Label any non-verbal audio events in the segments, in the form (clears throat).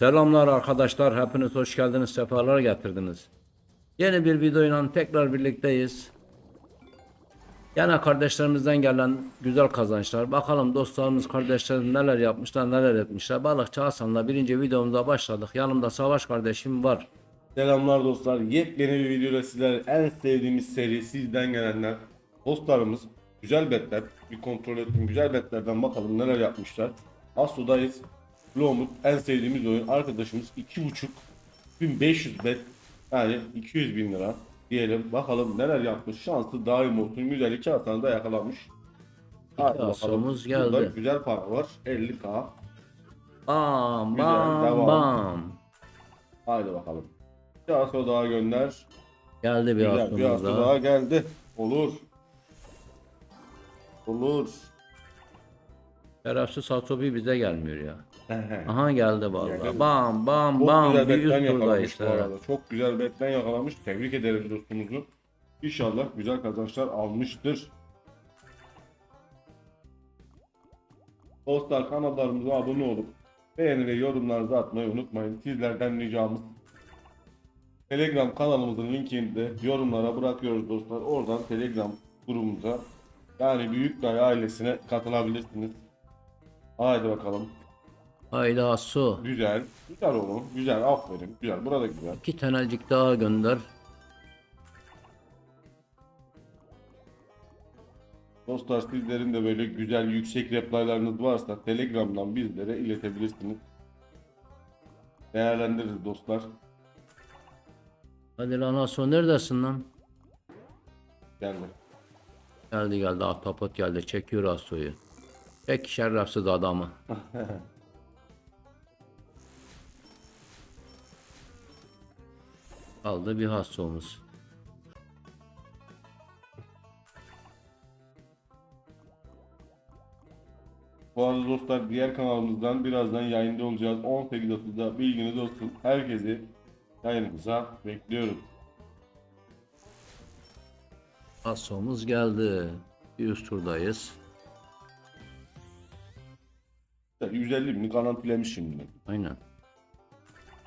Selamlar arkadaşlar. Hepiniz hoş geldiniz. Sefalar getirdiniz. Yeni bir videoyla tekrar birlikteyiz. Yine kardeşlerimizden gelen güzel kazançlar. Bakalım dostlarımız kardeşlerimiz neler yapmışlar neler etmişler. Balıkçı Hasan'la birinci videomuza başladık. Yanımda Savaş kardeşim var. Selamlar dostlar. Yepyeni bir videoda sizler en sevdiğimiz seri sizden gelenler. Dostlarımız güzel betler. Bir kontrol ettim. Güzel betlerden bakalım neler yapmışlar. Asudayız. Lomut en sevdiğimiz oyun. Arkadaşımız 2.5 1500 bet. Yani 200 bin lira diyelim. Bakalım neler yapmış. Şanslı daim olsun. Güzel iki hatanı da yakalamış. Hadi bakalım. asımız Burada geldi. güzel para var. 50k. Bam Güzel, bam devam. bam. Haydi bakalım. Bir hasta daha gönder. Geldi bir Güzel bir aslımız daha geldi. Olur. Olur. Şerefsiz Satobi bize gelmiyor ya. Aha geldi vallahi. Geldi. Bam bam Çok bam. güzel Bir betten üst turda yakalamış işte. bu arada. Çok güzel betten yakalamış. Tebrik ederiz dostumuzu. İnşallah güzel kazançlar almıştır. Dostlar kanallarımıza abone olup beğeni ve yorumlarınızı atmayı unutmayın. Sizlerden ricamız Telegram kanalımızın linkini de yorumlara bırakıyoruz dostlar. Oradan Telegram grubumuza yani Büyük Dayı ailesine katılabilirsiniz. Haydi bakalım. Haydi Asu. Güzel. Güzel oğlum. Güzel. Aferin. Güzel. Burada güzel. İki tanecik daha gönder. Dostlar sizlerin de böyle güzel yüksek replaylarınız varsa Telegram'dan bizlere iletebilirsiniz. Değerlendiririz dostlar. Hadi lan Asu neredesin lan? Geldi. Geldi geldi Ahtapot geldi çekiyor Asu'yu. Çek şerefsiz adamı. (laughs) Kaldı bir hastomuz. Bu arada dostlar diğer kanalımızdan birazdan yayında olacağız. 18.30'da bilginiz olsun. Herkesi yayınımıza bekliyorum. Hastomuz geldi. Bir üst turdayız. 150 bin garantilemiş şimdi. Aynen.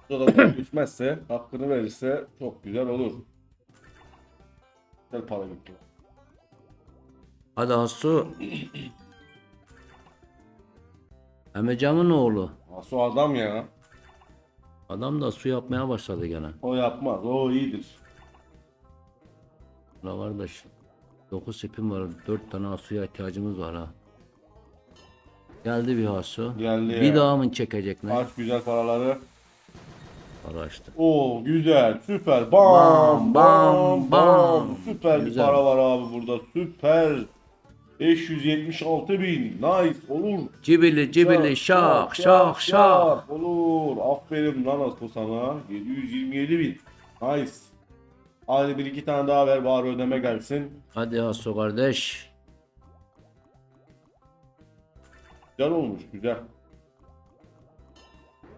Burada da düşmezse hakkını verirse çok güzel olur. Güzel para gitti. Hadi Hasu. Emecamın oğlu. Asu adam ya. Adam da su yapmaya başladı gene. O yapmaz. O iyidir. La kardeş. 9 sepim var. 4 tane suya ihtiyacımız var ha. Geldi bir hasu. Geldi Bir ya. daha mı çekecek ne? Aç güzel paraları. Araştı. Oo güzel süper. Bam, Bam bam, bam bam. Süper bir Güzel. para var abi burada. Süper. 576 bin. Nice olur. Cibili cibili şak şak şak. Olur. Aferin lan Asko sana. 727 bin. Nice. Hadi bir iki tane daha ver bari ödeme gelsin. Hadi hasu kardeş. Güzel olmuş güzel.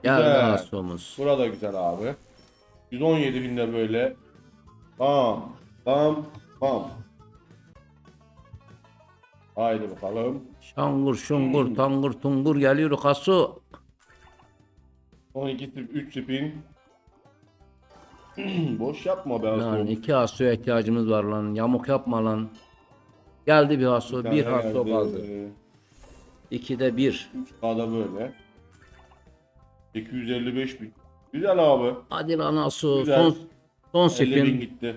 Geldi Güzel. hasumuz. Burada güzel abi. 117 binde böyle. Bam. Bam. Bam. Haydi bakalım. Şangur şungur tangur tungur geliyor hasu. 12 tip 3 spin. (clears throat) Boş yapma be Lan Asu. iki hasuya ihtiyacımız var lan. Yamuk yapma lan. Geldi bir tane Bir geldi. kaldı. İkide bir. 3K'da böyle. 255 bin. Güzel abi. Hadi lan. Güzel. Son, son 50 bin spin. gitti.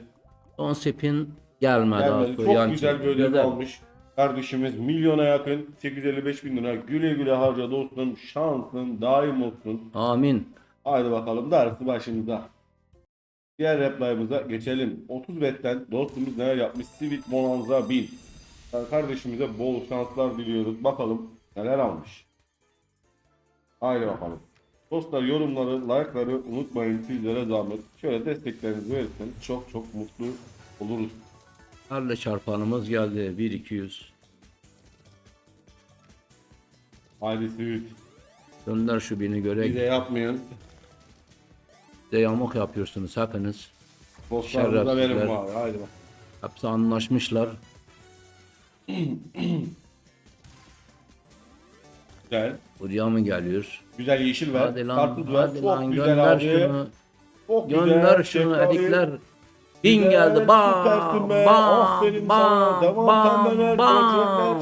Son spin gelmedi, Gelmedi. Çok yan güzel bir ödeme almış. Kardeşimiz milyona yakın 855 bin lira güle güle harca dostum şansın daim olsun. Amin. Haydi bakalım darısı başımıza. Diğer replayımıza geçelim. 30 betten dostumuz neler yapmış? Civic Bonanza 1000. Yani kardeşimize bol şanslar diliyoruz. Bakalım neler almış. Haydi bakalım. Dostlar yorumları, like'ları unutmayın sizlere zahmet. Şöyle desteklerinizi verirseniz çok çok mutlu oluruz. Harle çarpanımız geldi. 1 200. Haydi Civic. Gönder şu bini Bir de yapmayın. De yamuk yapıyorsunuz hepiniz. Dostlarınıza verin Şerefsizler. bari. Haydi bak. Hepsi anlaşmışlar. (clears throat) Güzel. Buraya mı geliyor? Güzel yeşil ver. Hadi lan, Karpuz ver. hadi Çok lan güzel gönder abi. şunu. Çok Gönder güzel. şunu Şeftali. edikler. Bin Güzel, geldi. süpersin Bam be. bam Aferin sana. bam Devam bam tembeller, bam.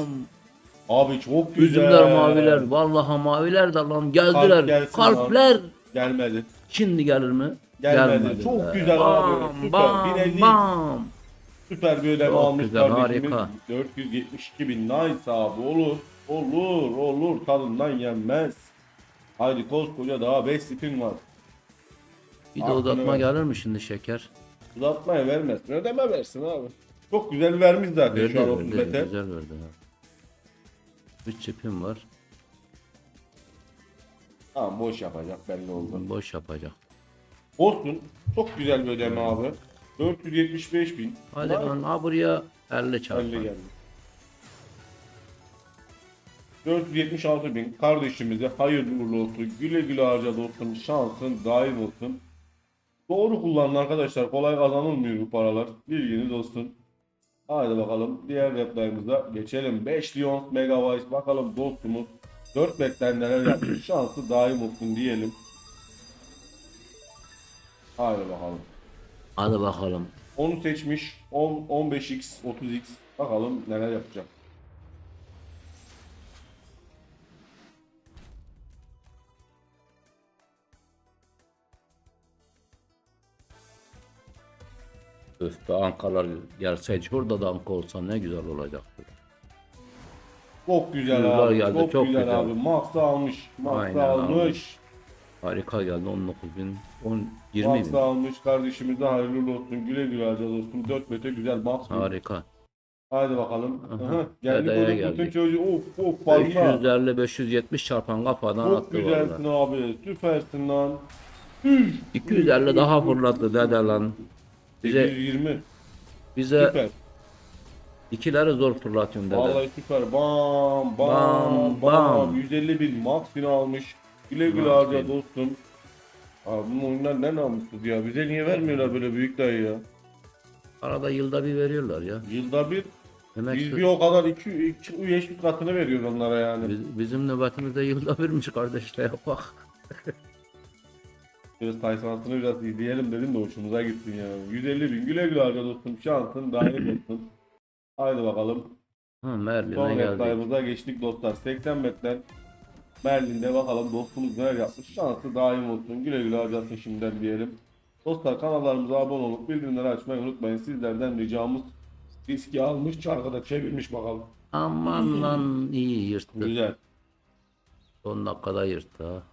Abi çok güzel. Üzümler maviler. Vallahi maviler de lan geldiler. gelsin. Kalpler. Gelmedi. Şimdi gelir mi? Gelmedi. Çok güzel abi. Süper. Bam 1050. bam. Süper bir ödeme Çok almış güzel, kardeşimiz. harika. 472 bin nice abi olur. Olur olur tadından yenmez. Haydi koskoca daha 5 spin var. Bir de uzatma ver. gelir mi şimdi şeker? Uzatmaya vermezsin. Ödeme versin abi. Çok güzel vermiş zaten Verdi şu an verdi. 30 bete. Güzel verdi. ha. Üç çipim var. Tamam boş yapacak belli oldu. Boş yapacak. Olsun. Çok güzel bir ödeme abi. 475 bin. Hadi lan ha buraya 50 çarpı. 50 geldi. 476 bin kardeşimize hayırlı uğurlu olsun. Güle güle harca dostum. Şansın daim olsun. Doğru kullanın arkadaşlar. Kolay kazanılmıyor bu paralar. Bilginiz olsun. Haydi bakalım. Diğer replayımıza geçelim. 5 Lyons Megabyte. Bakalım dostumuz 4 betten neler yapmış. Şansı daim olsun diyelim. Haydi bakalım. Hadi bakalım. Onu seçmiş. 10, 15x, 30x. Bakalım neler yapacak. Öf be Ankalar gelseydi şurada da Anka olsa ne güzel olacaktı. Çok güzel Yıllar abi. geldi, çok, güzel, güzel. abi. Max'ı almış. Aynen almış. almış. Harika geldi 19 bin. 10, 20 bin. Almış. Kardeşimize hayırlı olsun. Güle güle harca dostum. 4 metre güzel Max. Harika. Haydi bakalım. Aha. Geldik onun bütün geldik. çocuğu. Of of parma. 550 570 çarpan kafadan Çok attı güzelsin vallahi. abi. Süpersin lan. 250 daha fırlattı dede lan. Bize 820. bize Süper. ikileri zor fırlatıyorsun dede. Vallahi süper. Bam bam Bam, bam. bam. 150 bin Max'ini almış. Güle güle harca bin. dostum. Abi bu oyunlar ne namussuz ya. Bize niye vermiyorlar böyle büyük dayı ya? Arada yılda bir veriyorlar ya. Yılda bir Demek biz bir o kadar iki, iki üyeşlik katını veriyoruz onlara yani. biz- bizim nöbetimizde yılda birmiş kardeşler bak. (laughs) Böyle sayfasını biraz izleyelim dedim de hoşumuza gitsin ya. 150 bin güle güle harca dostum şansın daim olsun. Haydi bakalım. Ha Merlin'e Son geldik. replayımıza geçtik dostlar. 80 metre Merlin'de bakalım dostumuz neler yapmış. Şansı daim olsun. Güle güle harcasın şimdiden diyelim. Dostlar kanallarımıza abone olup bildirimleri açmayı unutmayın. Sizlerden ricamız riski almış çarkıda çevirmiş bakalım. Aman lan iyi yırttı. Güzel. Son dakikada yırttı ha.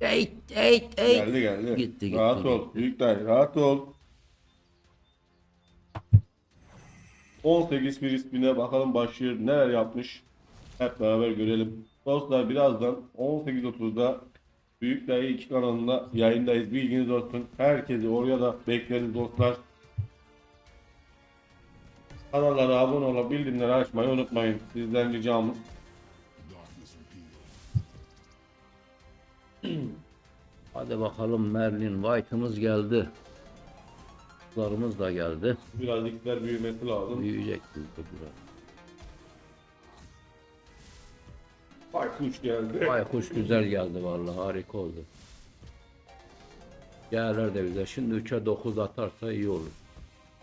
Ey ey ey. Geldi geldi. Gitti, gitti, Rahat ol. gitti. Büyük dayı rahat ol. 18 bir ismine bakalım başlıyor. Neler yapmış. Hep beraber görelim. Dostlar birazdan 18.30'da Büyük Dayı 2 kanalında yayındayız. Bilginiz olsun. Herkesi oraya da bekleriz dostlar. Kanallara abone olup bildirimleri açmayı unutmayın. Sizden ricamız. (clears throat) Hadi bakalım Merlin White'ımız geldi. Kızlarımız da geldi. Biraz ikler büyümesi lazım. Büyüyecek biraz. Baykuş geldi. Baykuş güzel geldi vallahi harika oldu. Değerler de bize. Şimdi 3'e 9 atarsa iyi olur.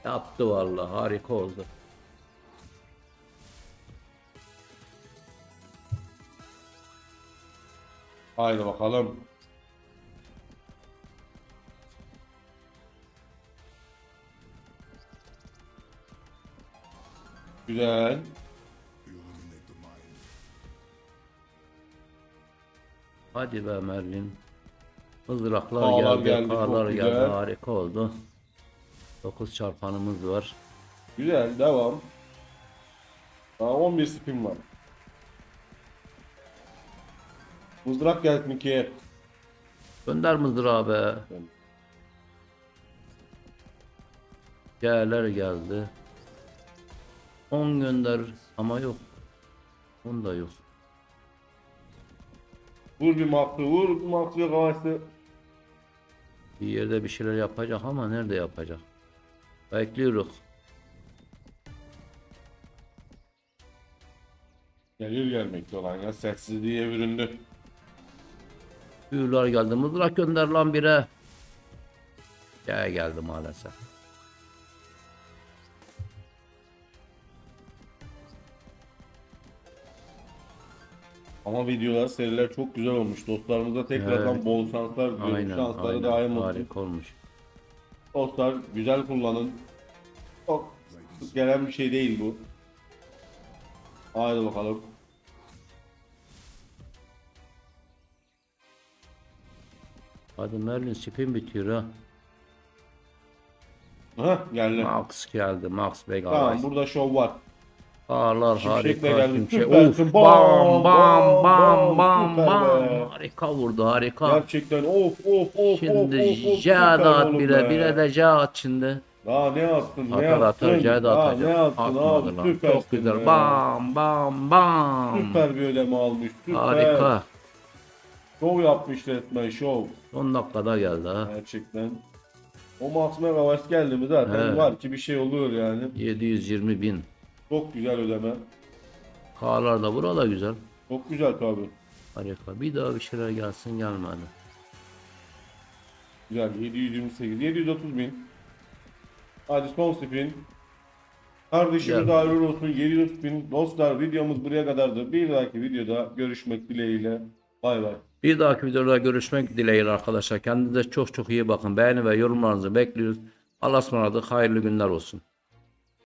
Yaptı vallahi harika oldu. Haydi bakalım. Güzel. Hadi be Merlin. Mızraklar geldi, geldi, çok ağlar geldi, güzel. harika oldu. 9 çarpanımız var. Güzel. Devam. Daha 11 spin var. Mızrak gelsin ki. Gönder mızrağı be. Değerler geldi. 10 gönder ama yok. 10 da yok. Vur bir maksı, vur bir maksı kavası. Bir yerde bir şeyler yapacak ama nerede yapacak? Bekliyoruz. Gelir gelmekte olan ya sessizliğe büründü. Büyüler geldi. Mızrak gönder lan bire. Gel geldi maalesef. Ama videolar, seriler çok güzel olmuş. Dostlarımıza tekrardan Evet. bol şanslar diliyorum. Şansları daim olsun. Harika olmuş. Dostlar güzel kullanın. Çok sık gelen bir şey değil bu. Haydi bakalım. Hadi Merlin spin bitiyor ha. Hah geldi. Max geldi. Max Bey Tamam burada şov var. Ağlar harika. geldi. Süpersin. Of, Bam, bam bam bam, bam süper be. Harika vurdu harika. Gerçekten of of of Şimdi of of of süper at oğlum bire be. bire de at şimdi. Daha ne attın ne Atar yaptın? atar Jad Daha atacak. ne yaptın Atmadı abi lan. süpersin Çok güzel. Bam bam bam. Süper bir ödeme almış. Süper. Harika. Şov yapmış resmen şov. Son dakikada geldi ha. Gerçekten. O Max Megawatt geldi mi zaten Evet. var ki bir şey oluyor yani. 720 bin. Çok güzel ödeme. Kağlar da burada güzel. Çok güzel tabi. Harika. Bir daha bir şeyler gelsin gelmedi. Güzel 728 730 bin. Hadi son spin. Kardeşimiz Güzel. hayırlı olsun 730 bin. Dostlar videomuz buraya kadardı. Bir dahaki videoda görüşmek dileğiyle. Bay bay. Bir dahaki videoda görüşmek dileğiyle arkadaşlar. Kendinize çok çok iyi bakın. Beğeni ve yorumlarınızı bekliyoruz. Allah'a ısmarladık. Hayırlı günler olsun.